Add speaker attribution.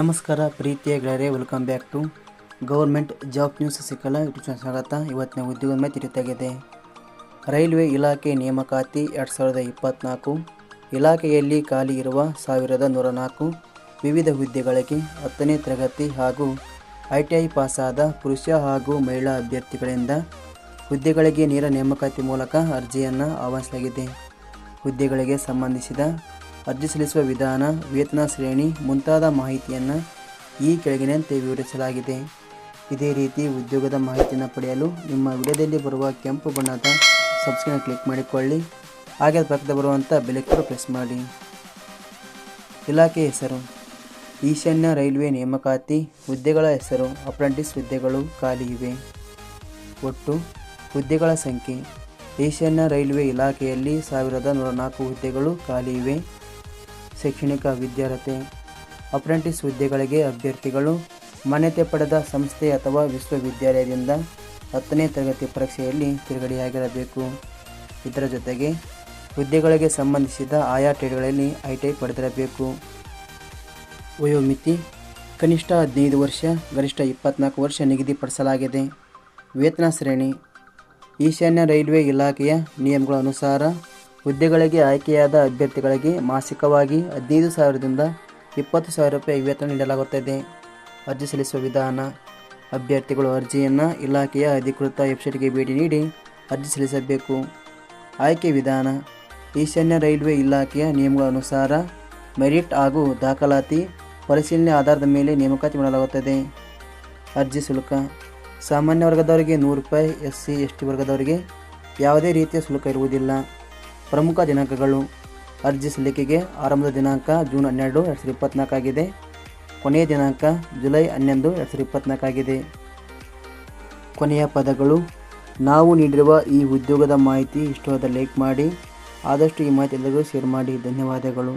Speaker 1: ನಮಸ್ಕಾರ ಪ್ರೀತಿಯ ಗೆಳೆಯರೇ welcome back to government job news ಸಿಕ್ಕಲ್ಲ ಯೂಟ್ಯೂಬ್ ಸ್ವಾಗತ. ಇವತ್ತಿನ ಉದ್ಯೋಗದ ಮೇಲೆ ತಿಳಿತಾಗಿದೆ ರೈಲ್ವೆ ಇಲಾಖೆ ನೇಮಕಾತಿ ಎರಡು ಸಾವಿರದ ಇಪ್ಪತ್ತ್ನಾಲ್ಕು ಇಲಾಖೆಯಲ್ಲಿ ಖಾಲಿ ಇರುವ ಸಾವಿರದ ನೂರ ನಾಲ್ಕು ವಿವಿಧ ಹುದ್ದೆಗಳಿಗೆ ಹತ್ತನೇ ತರಗತಿ ಹಾಗೂ ಐ ಟಿ ಐ ಪಾಸಾದ ಪುರುಷ ಹಾಗೂ ಮಹಿಳಾ ಅಭ್ಯರ್ಥಿಗಳಿಂದ ಹುದ್ದೆಗಳಿಗೆ ನೇರ ನೇಮಕಾತಿ ಮೂಲಕ ಅರ್ಜಿಯನ್ನು ಆಹ್ವಾನಿಸಲಾಗಿದೆ. ಹುದ್ದೆಗಳಿಗೆ ಸಂಬಂಧಿಸಿದ ಅರ್ಜಿ ಸಲ್ಲಿಸುವ ವಿಧಾನ ವೇತನ ಶ್ರೇಣಿ ಮುಂತಾದ ಮಾಹಿತಿಯನ್ನು ಈ ಕೆಳಗಿನಂತೆ ವಿವರಿಸಲಾಗಿದೆ. ಇದೇ ರೀತಿ ಉದ್ಯೋಗದ ಮಾಹಿತಿಯನ್ನು ಪಡೆಯಲು ನಿಮ್ಮ ವಿಡಿಯೋದಲ್ಲಿ ಬರುವ ಕೆಂಪು ಬಣ್ಣದ ಸಬ್ಸ್ಕ್ರೈಬ್ ಕ್ಲಿಕ್ ಮಾಡಿಕೊಳ್ಳಿ. ಹಾಗೆ ಪಕ್ಕದ ಬರುವಂಥ ಬೆಲೆಕ್ಕೂ ಪ್ರೆಸ್ ಮಾಡಿ. ಇಲಾಖೆ ಹೆಸರು, ಈಶಾನ್ಯ ರೈಲ್ವೆ ನೇಮಕಾತಿ, ಹುದ್ದೆಗಳ ಹೆಸರು ಅಪ್ರೆಂಟಿಸ್ ಹುದ್ದೆಗಳು ಖಾಲಿ ಇವೆ. ಒಟ್ಟು ಹುದ್ದೆಗಳ ಸಂಖ್ಯೆ, ಈಶಾನ್ಯ ರೈಲ್ವೆ ಇಲಾಖೆಯಲ್ಲಿ ಸಾವಿರದ ನೂರ ನಾಲ್ಕು ಹುದ್ದೆಗಳು ಖಾಲಿ ಇವೆ. ಶೈಕ್ಷಣಿಕ ವಿದ್ಯಾರ್ಹತೆ, ಅಪ್ರೆಂಟಿಸ್ ಹುದ್ದೆಗಳಿಗೆ ಅಭ್ಯರ್ಥಿಗಳು, ಮಾನ್ಯತೆ ಪಡೆದ ಸಂಸ್ಥೆ ಅಥವಾ ವಿಶ್ವವಿದ್ಯಾಲಯದಿಂದ ಹತ್ತನೇ ತರಗತಿ ಪರೀಕ್ಷೆಯಲ್ಲಿ ತಿರುಗಡೆಯಾಗಿರಬೇಕು. ಇದರ ಜೊತೆಗೆ ಹುದ್ದೆಗಳಿಗೆ ಸಂಬಂಧಿಸಿದ ಆಯಾ ಟ್ರೇಡ್ಗಳಲ್ಲಿ ಐ ಟಿ ಐ ಪಡೆದಿರಬೇಕು. ವಯೋಮಿತಿ, ಕನಿಷ್ಠ ಹದಿನೈದು ವರ್ಷ, ಗರಿಷ್ಠ ಇಪ್ಪತ್ನಾಲ್ಕು ವರ್ಷ ನಿಗದಿಪಡಿಸಲಾಗಿದೆ ವೇತನ ಶ್ರೇಣಿ, ಈಶಾನ್ಯ ರೈಲ್ವೆ ಇಲಾಖೆಯ ನಿಯಮಗಳ ಅನುಸಾರ ಹುದ್ದೆಗಳಿಗೆ ಆಯ್ಕೆಯಾದ ಅಭ್ಯರ್ಥಿಗಳಿಗೆ ಮಾಸಿಕವಾಗಿ ಹದಿನೈದು ಸಾವಿರದಿಂದ ಇಪ್ಪತ್ತು ಸಾವಿರ ರೂಪಾಯಿ ವೇತನ ನೀಡಲಾಗುತ್ತದೆ. ಅರ್ಜಿ ಸಲ್ಲಿಸುವ ವಿಧಾನ, ಅಭ್ಯರ್ಥಿಗಳು ಅರ್ಜಿಯನ್ನು ಇಲಾಖೆಯ ಅಧಿಕೃತ ವೆಬ್ಸೈಟ್ಗೆ ಭೇಟಿ ನೀಡಿ ಅರ್ಜಿ ಸಲ್ಲಿಸಬೇಕು. ಆಯ್ಕೆ ವಿಧಾನ, ಈಶಾನ್ಯ ರೈಲ್ವೆ ಇಲಾಖೆಯ ನಿಯಮಗಳ ಅನುಸಾರ ಮೆರಿಟ್ ಹಾಗೂ ದಾಖಲಾತಿ ಪರಿಶೀಲನೆ ಆಧಾರದ ಮೇಲೆ ನೇಮಕಾತಿ ಮಾಡಲಾಗುತ್ತದೆ. ಅರ್ಜಿ ಶುಲ್ಕ, ಸಾಮಾನ್ಯ ವರ್ಗದವರಿಗೆ ನೂರು ರೂಪಾಯಿ ಎಸ್ ಸಿ ಎಸ್ ಟಿ ವರ್ಗದವರಿಗೆ ಯಾವುದೇ ರೀತಿಯ ಶುಲ್ಕ ಇರುವುದಿಲ್ಲ. ಪ್ರಮುಖ ದಿನಾಂಕಗಳು ಅರ್ಜಿ ಸಲ್ಲಿಕೆಗೆ ಆರಂಭದ ದಿನಾಂಕ ಜೂನ್ ಹನ್ನೆರಡು ಎರಡು ಸಾವಿರದ ಇಪ್ಪತ್ತ್ನಾಲ್ಕಾಗಿದೆ ಕೊನೆಯ ದಿನಾಂಕ ಜುಲೈ ಹನ್ನೊಂದು ಎರಡು ಸಾವಿರದ ಇಪ್ಪತ್ತ್ನಾಲ್ಕಾಗಿದೆ ಕೊನೆಯ ಪದಗಳು, ನಾವು ನೀಡಿರುವ ಈ ಉದ್ಯೋಗದ ಮಾಹಿತಿ ಇಷ್ಟವಾದ ಲೈಕ್ ಮಾಡಿ, ಆದಷ್ಟು ಈ ಮಾಹಿತಿ ಎಲ್ಲರಿಗೂ ಶೇರ್ ಮಾಡಿ. ಧನ್ಯವಾದಗಳು.